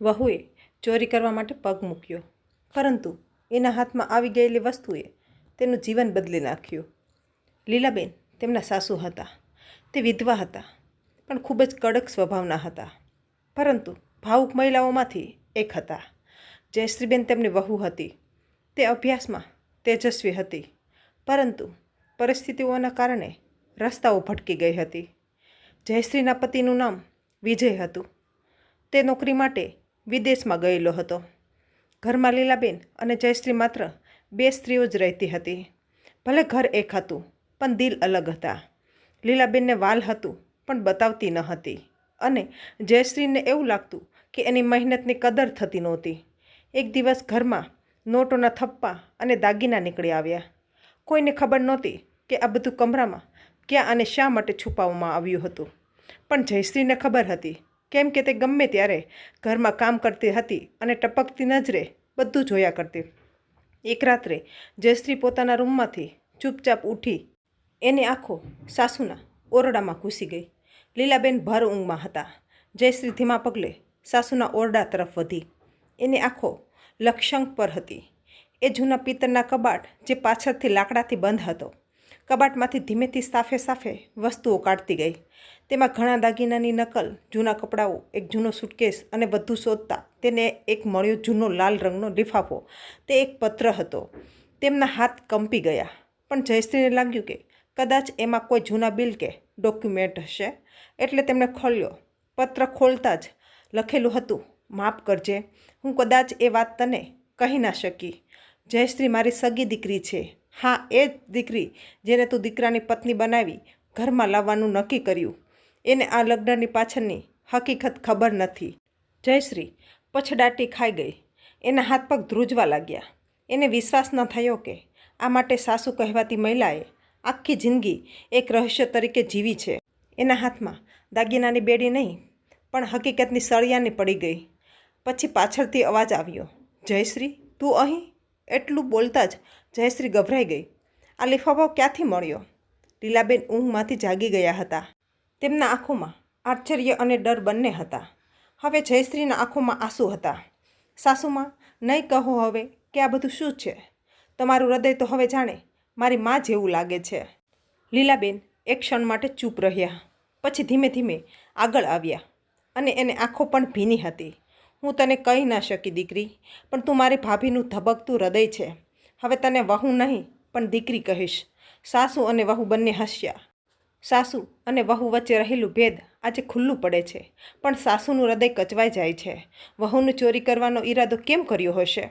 વહુએ ચોરી કરવા માટે પગ મૂક્યો. પરંતુ એના હાથમાં આવી ગયેલી વસ્તુએ તેનું જીવન બદલી નાખ્યું. લીલાબેન તેમના સાસુ હતા. તે વિધવા હતા, પણ ખૂબ જ કડક સ્વભાવના હતા. પરંતુ ભાવુક મહિલાઓમાંથી એક હતા. જયશ્રીબેન તેમની વહુ હતી. તે અભ્યાસમાં તેજસ્વી હતી, પરંતુ પરિસ્થિતિઓના કારણે રસ્તાઓ ભટકી ગઈ હતી. જયશ્રીના પતિનું નામ વિજય હતું. તે નોકરી માટે વિદેશમાં ગયેલો હતો. ઘરમાં લીલાબેન અને જયશ્રી માત્ર બે સ્ત્રીઓ જ રહેતી હતી. ભલે ઘર એક હતું, પણ દિલ અલગ હતા. લીલાબેનને વાલ હતું, પણ બતાવતી ન હતી. અને જયશ્રીને એવું લાગતું કે એની મહેનતની કદર થતી નહોતી. એક દિવસ ઘરમાં નોટોના થપ્પા અને દાગીના નીકળી આવ્યા. કોઈને ખબર નહોતી કે આ બધું કમરામાં ક્યાં અને શા માટે છુપાવવામાં આવ્યું હતું. પણ જયશ્રીને ખબર હતી કેમ કે તે ગમે ત્યારે ઘરમાં કામ કરતી હતી અને ટપકતી નજરે બધું જોયા કરતી. એક રાત્રે જયશ્રી પોતાના રૂમમાંથી ચૂપચાપ ઉઠી એની આંખો સાસુના ઓરડામાં ઘૂસી ગઈ. લીલાબેન ભર ઊંઘમાં હતા. જયશ્રી ધીમા પગલે સાસુના ઓરડા તરફ વધી. એની આંખો લક્ષંક પર હતી. એ જૂના પિત્તળના કબાટ જે પાછળથી લાકડાથી બંધ હતો. કબાટમાંથી ધીમેથી સાફે સાફે વસ્તુઓ કાઢતી ગઈ. તેમાં ઘણા દાગીનાની નકલ, જૂના કપડાઓ, એક જૂનો સુટકેસ અને બધું શોધતા તેને એક મળ્યો જૂનો લાલ રંગનો લિફાફો. તે એક પત્ર હતો. તેમના હાથ કંપી ગયા. પણ જયશ્રીને લાગ્યું કે કદાચ એમાં કોઈ જૂના બિલ કે ડોક્યુમેન્ટ હશે. એટલે તેમણે ખોલ્યો. પત્ર ખોલતા જ લખેલું હતું, માફ કરજે. હું કદાચ એ વાત તને કહી ના શકી. જયશ્રી મારી સગી દીકરી છે. હા, એ જ દીકરી જેને તું દીકરાની પત્ની બનાવી ઘરમાં લાવવાનું નક્કી કર્યું. એને આ લગ્નની પાછળની હકીકત ખબર નથી. જયશ્રી પછડાટી ખાઈ ગઈ. એના હાથ પગ ધ્રુજવા લાગ્યા. એને વિશ્વાસ ન થયો કે આ માટે સાસુ કહેવાતી મહિલાએ આખી જિંદગી એક રહસ્ય તરીકે જીવી છે. એના હાથમાં દાગીનાની બેડી નહીં, પણ હકીકતની સળિયાની પડી ગઈ. પછી પાછળથી અવાજ આવ્યો, જયશ્રી, તું અહીં? એટલું બોલતા જ જયશ્રી ગભરાઈ ગઈ. આ લિફાફો ક્યાંથી મળ્યો? લીલાબેન ઊંઘમાંથી જાગી ગયા હતા. તેમના આંખોમાં આશ્ચર્ય અને ડર બંને હતા. હવે જયશ્રીના આંખોમાં આંસુ હતા. સાસુમાં, નહીં કહો હવે કે આ બધું શું છે? તમારું હૃદય તો હવે જાણે મારી મા જેવું લાગે છે. લીલાબેન એક ક્ષણ માટે ચૂપ રહ્યા. પછી ધીમે ધીમે આગળ આવ્યા અને એને આંખો પણ ભીની હતી. હું તને કહી ના શકી, દીકરી, પણ તું મારી ભાભીનું ધબકતું હૃદય છે. હવે તને વહુ નહીં, પણ દીકરી કહીશ. સાસુ અને વહુ બંને હસ્યા. સાસુ અને વહુ વચ્ચે રહેલું ભેદ આજે ખુલ્લું પડે છે, પણ સાસુનું હૃદય કચવાઈ જાય છે. વહુનું ચોરી કરવાનો ઈરાદો કેમ કર્યો હશે?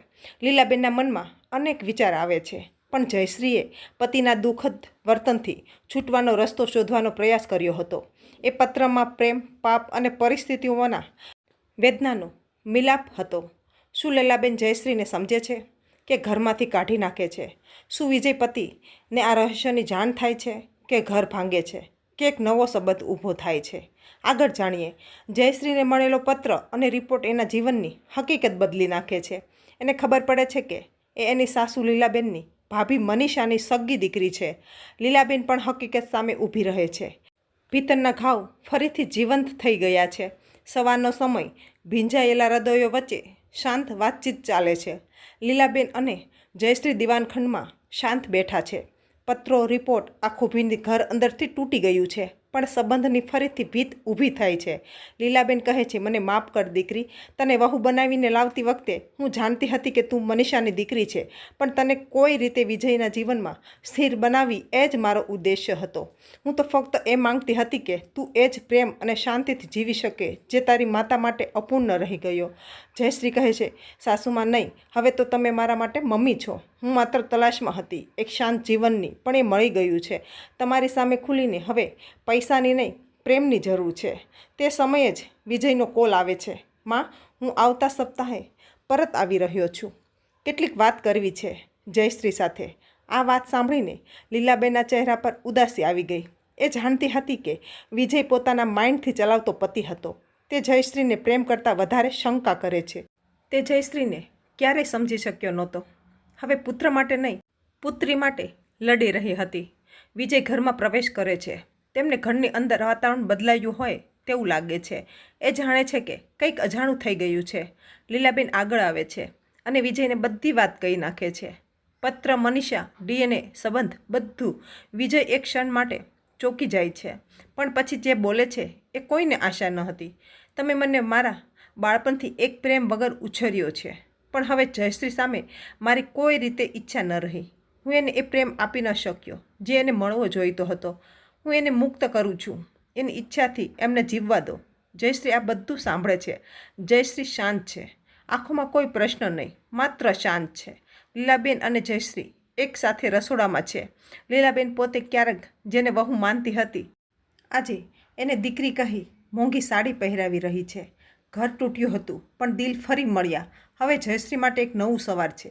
લીલાબેનના મનમાં અનેક વિચાર આવે છે, પણ જયશ્રીએ પતિના દુઃખદ વર્તનથી છૂટવાનો રસ્તો શોધવાનો પ્રયાસ કર્યો હતો. એ પત્રમાં પ્રેમ, પાપ અને પરિસ્થિતિઓના વેદનાનો મિલાપ હતો. શું લીલાબેન જયશ્રીને સમજે છે કે ઘરમાંથી કાઢી નાખે છે? શું વિજય પતિને આ રહસ્યની જાણ થાય છે કે ઘર ભાંગે છે? કે એક નવો સંબંધ ઊભો થાય છે? આગળ જાણીએ. જયશ્રીને મળેલો પત્ર અને રિપોર્ટ એના જીવનની હકીકત બદલી નાખે છે. એને ખબર પડે છે કે એ એની સાસુ લીલાબેનની ભાભી મનીષાની સગ્ગી દીકરી છે. લીલાબેન પણ હકીકત સામે ઊભી રહે છે. ભીતરના ઘાવ ફરીથી જીવંત થઈ ગયા છે. સવારનો સમય ભીંજાયેલા હૃદયો વચ્ચે શાંત વાતચીત ચાલે છે. લીલાબેન અને જયશ્રી દિવાનખંડમાં શાંત બેઠા છે. પત્રો, રિપોર્ટ આખું ભીંદ ઘર અંદરથી તૂટી ગયું છે. પણ સંબંધની ફરીથી ભીત ઊભી થાય છે. લીલાબેન કહે છે, મને માફ કર દીકરી. તને વહુ બનાવીને લાવતી વખતે હું જાણતી હતી કે તું મનીષાની દીકરી છે, પણ તને કોઈ રીતે વિજયના જીવનમાં સ્થિર બનાવી એ જ મારો ઉદ્દેશ્ય હતો. હું તો ફક્ત એ માંગતી હતી કે તું એ જ પ્રેમ અને શાંતિથી જીવી શકે, જે તારી માતા માટે અપૂર્ણ રહી ગયો. જયશ્રી કહે છે, સાસુમાં નહીં, હવે તો તમે મારા માટે મમ્મી છો. હું માત્ર તલાશમાં હતી. એક શાંત જીવનની પણ એ મળી ગયું છે. તમારી સામે ખુલીને હવે પૈસાની નહીં, પ્રેમની જરૂર છે. તે સમયે જ વિજયનો કોલ આવે છે, માં, હું આવતા સપ્તાહે પરત આવી રહ્યો છું. કેટલીક વાત કરવી છે જયશ્રી સાથે. આ વાત સાંભળીને લીલાબેનના ચહેરા પર ઉદાસી આવી ગઈ. એ જાણતી હતી કે વિજય પોતાના માઇન્ડથી ચલાવતો પતિ હતો. તે જયશ્રીને પ્રેમ કરતાં વધારે શંકા કરે છે. તે જયશ્રીને ક્યારેય સમજી શક્યો નહોતો. હવે પુત્ર માટે નહીં, પુત્રી માટે લડી રહી હતી. વિજય ઘરમાં પ્રવેશ કરે છે. તેમને ઘરની અંદર વાતાવરણ બદલાયું હોય તેવું લાગે છે. એ જાણે છે કે કંઈક અજાણું થઈ ગયું છે. લીલાબેન આગળ આવે છે અને વિજયને બધી વાત કહી નાખે છે. પત્ર, મનીષા, ડીએનએ સંબંધ બધું વિજય એક ક્ષણ માટે ચોંકી જાય છે. પણ પછી જે બોલે છે એ કોઈને આશા ન હતી. તમે મને મારા બાળપણથી એક પ્રેમ વગર ઉછર્યો છે. પણ હવે જયશ્રી સામે મારી કોઈ રીતે ઈચ્છા ન રહી. હું એને એ પ્રેમ આપી ન શક્યો, જે એને મળવો જોઈતો હતો. હું એને મુક્ત કરું છું. એની ઈચ્છાથી એમને જીવવા દો. જયશ્રી આ બધું સાંભળે છે. જયશ્રી શાંત છે. આંખોમાં કોઈ પ્રશ્ન નહીં. માત્ર શાંત છે. લીલાબેન અને જયશ્રી એક સાથે રસોડામાં છે. લીલાબેન પોતે ક્યારેક જેને વહુ માનતી હતી, આજે એને દીકરી કહી મોંઘી સાડી પહેરાવી રહી છે. ઘર તૂટ્યું હતું, પણ દિલ ફરી મળ્યા. હવે જયશ્રી માટે એક નવું સવાર છે.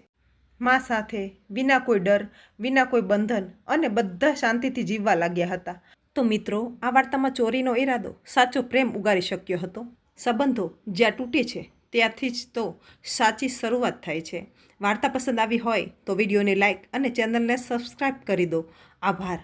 મા સાથે વિના કોઈ ડર, વિના કોઈ બંધન અને બધા શાંતિથી જીવવા લાગ્યા હતા. તો મિત્રો, આ વાર્તામાં ચોરીનો ઈરાદો સાચો પ્રેમ ઉગારી શક્યો હતો. સંબંધો જ્યાં તૂટે છે, ત્યાંથી જ તો સાચી શરૂઆત થાય છે. વાર્તા પસંદ આવી હોય તો વિડીયોને લાઇક અને ચેનલને સબસ્ક્રાઈબ કરી દો. આભાર.